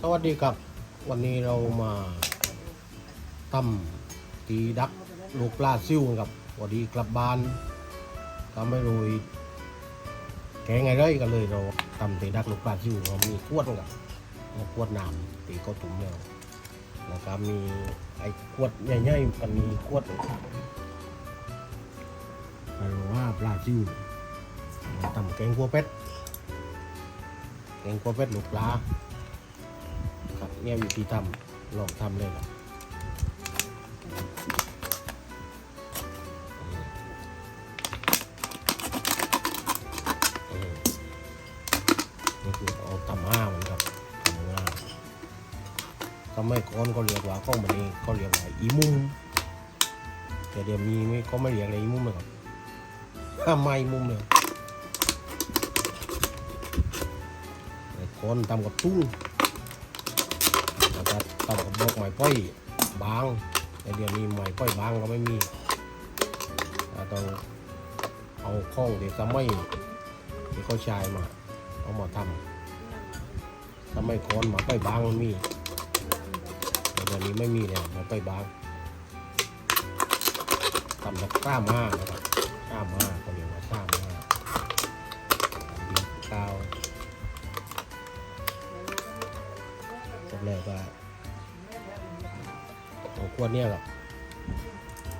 สวัสดีครับ วันนี้เรามาตั้มตีดักลูกปลาซิ่วกันครับวันดีกลับบ้านก็ไม่รู้แกงไงเลยกันเลยเราทำตีดักลูกปลาซิ่วเรามีขวดกับขวดน้ำตีก็ตุ่มแล้วแล้วก็มีไอ้ขวดใหญ่ๆกันมีขวดเราว่าปลาซิ่วทำแกงกัวเป็ดแกงกัวเป็ดลูกปลา เนี่ยวิธีทำลองทำเลยครับอืมนี่คือเอาทำห้ามันครับทำห้าทำไม่ก้อนก็เรียกว่าข้องมันนี้เขาเรียกว่าอีมุมแต่เดี๋ยวมีไม่ก็ไม่เรียกอะไรอีมุมเลยครับห้าไม้มุมเลยก้อนทำกับตุ้งแล้วก็ต้อง กับบอกไม้ป้อยบางแต่เดี๋ยวนี้ไม้ป้อยบางก็ไม่มีต้องเอาข้องเด็กสมัยที่เขาใช้มาเอามาทำสมัยก่อนไม้ป้อยบางมันมีแต่เดี๋ยวนี้ไม่มีแล้วไม้ป้อยบางทำจากก้ามห้านะครับก้ามห้าเขาเรียกว่าก้ามห้าดีกาวเสร็จแล้วก็ ของขวดเนี่ยครับ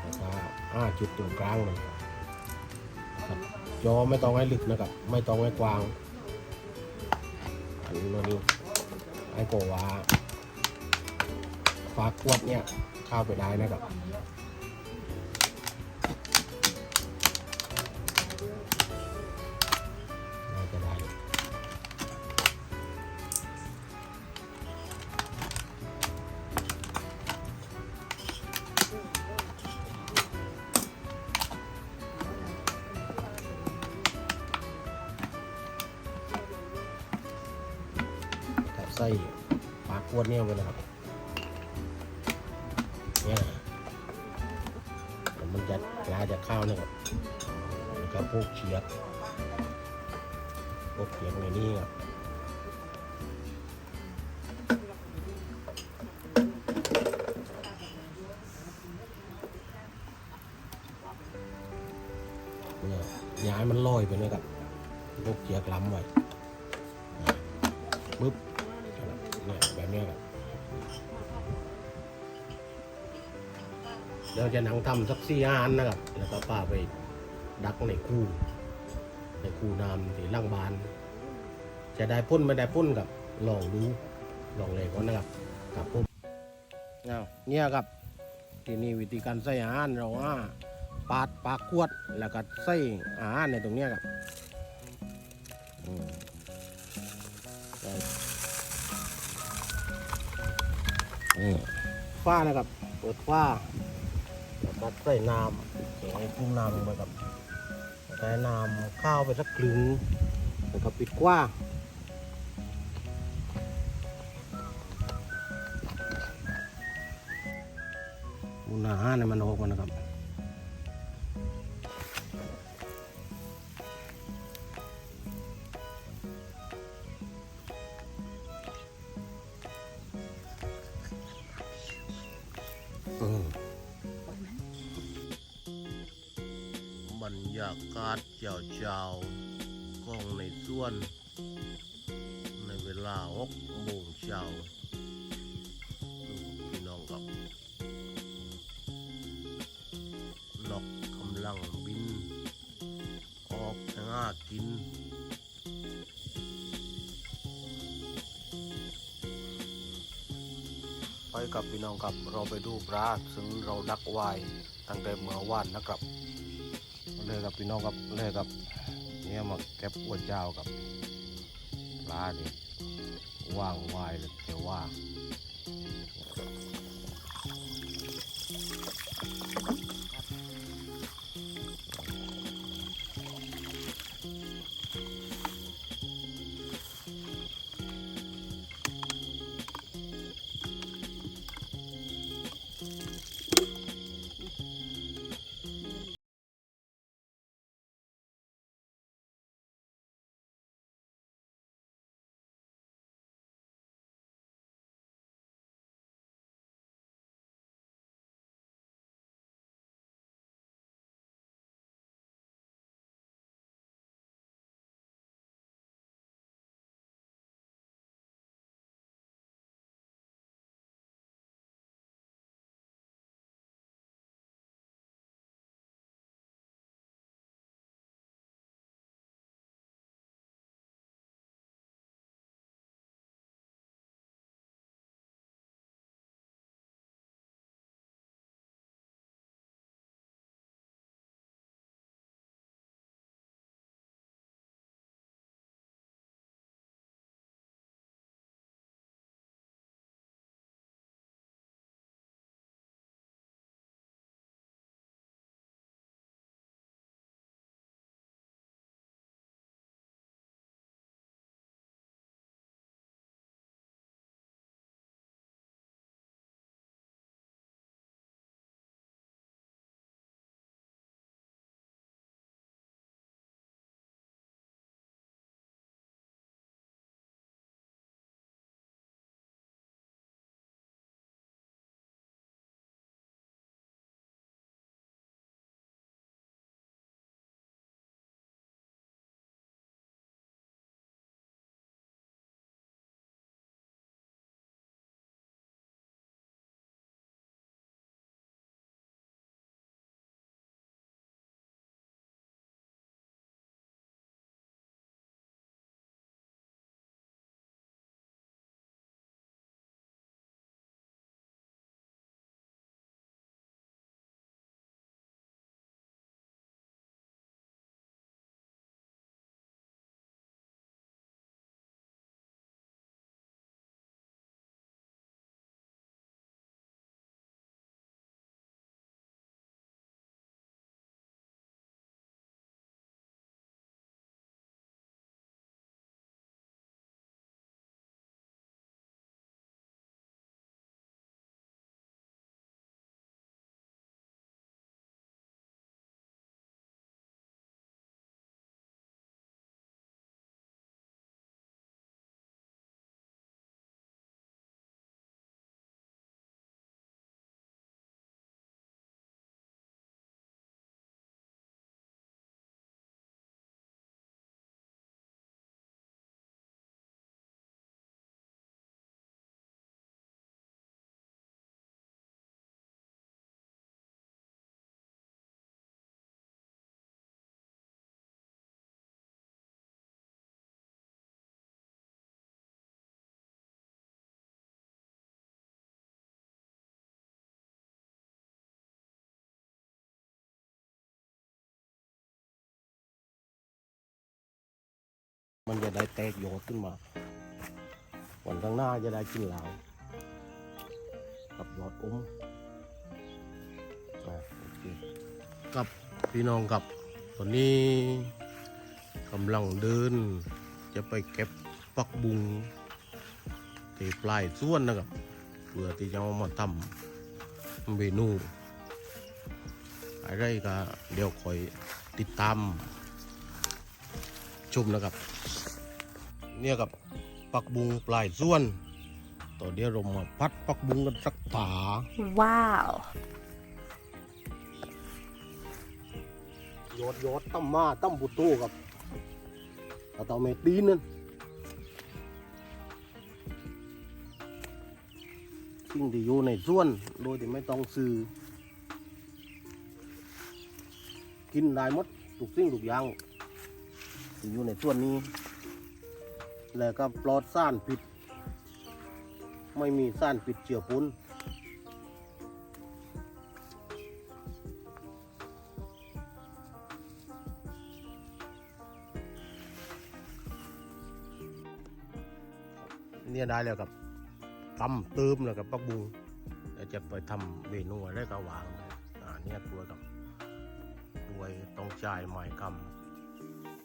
แล้วก็ห้าจุดตรงกลางมันครับจอไม่ต้องให้ลึกนะครับ ไม่ต้องให้กว้างอันนี้ไอ้โกว่าฝาขวดเนี่ยเข้าไปได้นะครับ กับไส้ปลากวดเนี่ยไปนะครับเนี่ยมันจะปลาจะข้าวเนะครับแล้วก็พวกเฉียดพวกเฉียดในนี้ครับเนี่ยย้ายมันลอยไปเนะครับพวกเฉียดล้ำไว้ปึ๊บ เนี่ยแบบนี้ยครับเราจะหนังทำสักสี่อันนะครับ แล้วก็ป้าไปดักในคู่ ในคู่น้ำที่ล่างบาน จะได้พ่นไม่ได้พ่นกับลองดูลองเลยก่อนนะครับครับผมเอาเนี่ยครับ ที่นี่วิธีการใส่อาหารเราอ่าปาดปากขวดแล้วก็ใส่อาหารในตรงเนี้ยครับ นี่ฝ้านะครับ เปิดฝ้าตัดใส่น้ำใส่ปรุงน้ำลงไปครับใส่น้ำข้าวไปสักครึ่งแล้วก็ปิดกว้างอุณหาเนี่ยมันออกมานะครับ ยากาศเจ้าเจ้ากล้องในส่วน ในเวลาหกโมงเช้าพี่น้องกับนกกำลังบิน ออกหากินไปกับพี่น้องครับเราไปดูปลาซึ่งเราดักไว้ตั้งแต่เมื่อวานนะครับ เลยกับพี่น้องกับเลยกับเนี่ยมาเก็บอวดเจ้ากับปลาดิว่างไว้เลยแต่ว่า มันจะได้แตกโยดขึ้นมา วันข้างหน้าจะได้กินเหลากับยอดอมอะโอเคกับพี่น้องกับตอนนี้กำลังเดิน จะไปเก็บปักบุงที่ปลายส่วนนะครับ เพื่อที่จะเอามาทำเมนูอะไรก็เดี๋ยวคอยติดตาม ชมนะครับ เนี่ยกับปักบุงปลายส่วนต่อเดี๋ยวเรามาพัดปักบุงกันสักถา Wow. ยอดยอดตั้มมาตั้มบุตโตครับเอาเตาเมตีนนั่นสิ่งที่อยู่ในส่วน โดยที่ไม่ต้องซื้อกินได้หมดทุกสิ่งทุกอย่าง ที่อยู่ในส่วนนี้ แล้วก็ปลอดสารพิษ ไม่มีสารพิษเจือปนเนี่ยได้แล้วกับตำเติมแล้วกับปักบุงเดี๋ยวจะไปทำเมนูอะไรก็วางอ่าเนี่ยตัวกับด้วยต้องจ่ายหมายกำ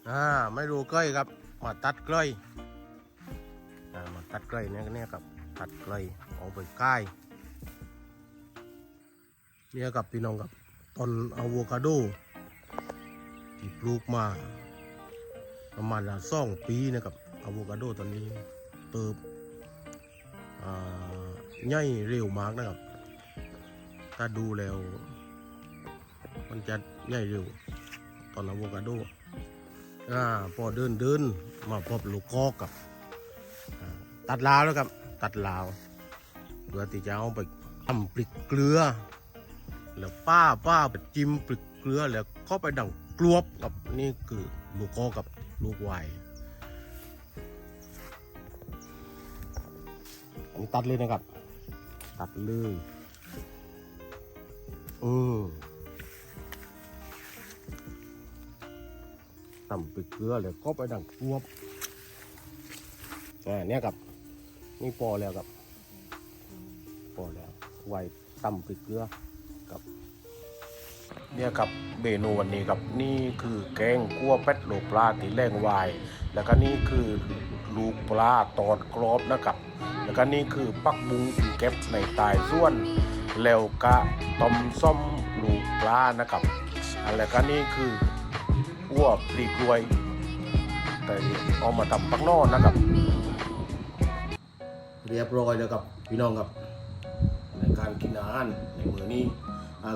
อ่าไม่รู้ก้อยครับ มาตัดกล้อยอ่ามาตัดกล้อยเนี่ยเนี่ยกับตัดกล้อยเอาไปก้ายเนี่ยกับพี่น้องกับต้นอะโวคาโดที่ปลูกมา ประมาณสองปีนะครับอะโวคาโดตอนนี้เติบอ่าใหญ่เร็วมากนะครับ ถ้าดูแล้ว มันจะใหญ่เร็วตอนอะโวคาโด อ่าพอเดินเดินมาพบลูกกอกับตัดลาวแล้วครับ ตัดลาวเพื่อที่จะเอาไปทำปลิกเกลือ แล้วป้าป้าไปจิ้มปลิกเกลือแล้วเข้าไปดังกลวบกับนี่คือลูกกอกับลูกไวายผมตัดเลยนะครับ ตัดเลยอืม ตำไปเกลือเลยก็ไปดังควบอ่าเนี่ยครับ นี่พอแล้วครับพอแล้วไว้ตำไปเกลือกับเนี่ยครับเมนูวันนี้ครับนี่คือแกงคั่วเป็ดลูกปลาตีแรงวาย แล้วก็นี่คือลูกปลาตอดกรอบนะครับ แล้วก็นี่คือปักบุงที่เก็บในตายส่วน แล้วก็ต้มส้มลูกปลานะครับอันแล้วก็นี่คือ อ้วปลีกล้วยแต่เอามาทำปักนอกนะครับ เรียบร้อยแล้วครับพี่น้องครับในการกินอาหารในมื้อนี้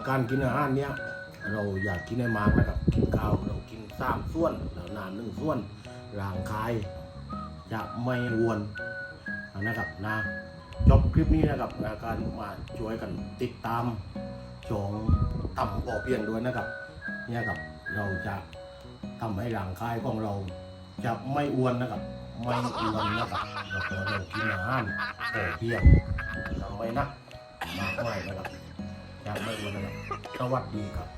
การกินอาหารเนี้ยเราอยากกินให้มากนะครับกินข้าวเรากินสามส่วนแล้วน้ำหนึ่งส่วนร่างกายจะไม่อ้วนนะครับนะจบคลิปนี้นะครับนะการมาช่วยกันติดตามชองต่ำปอเพียงด้วยนะครับ เนี่ยครับเราจะ ทำให้ร่างกายของเรา จะไม่อ้วนนะครับ ไม่อ้วนนะครับแล้วก็เรากินอาหารพอเพียงทำไว้นะมากไม่นะครับจะไม่อ้วนนะครับสวัสดีครับ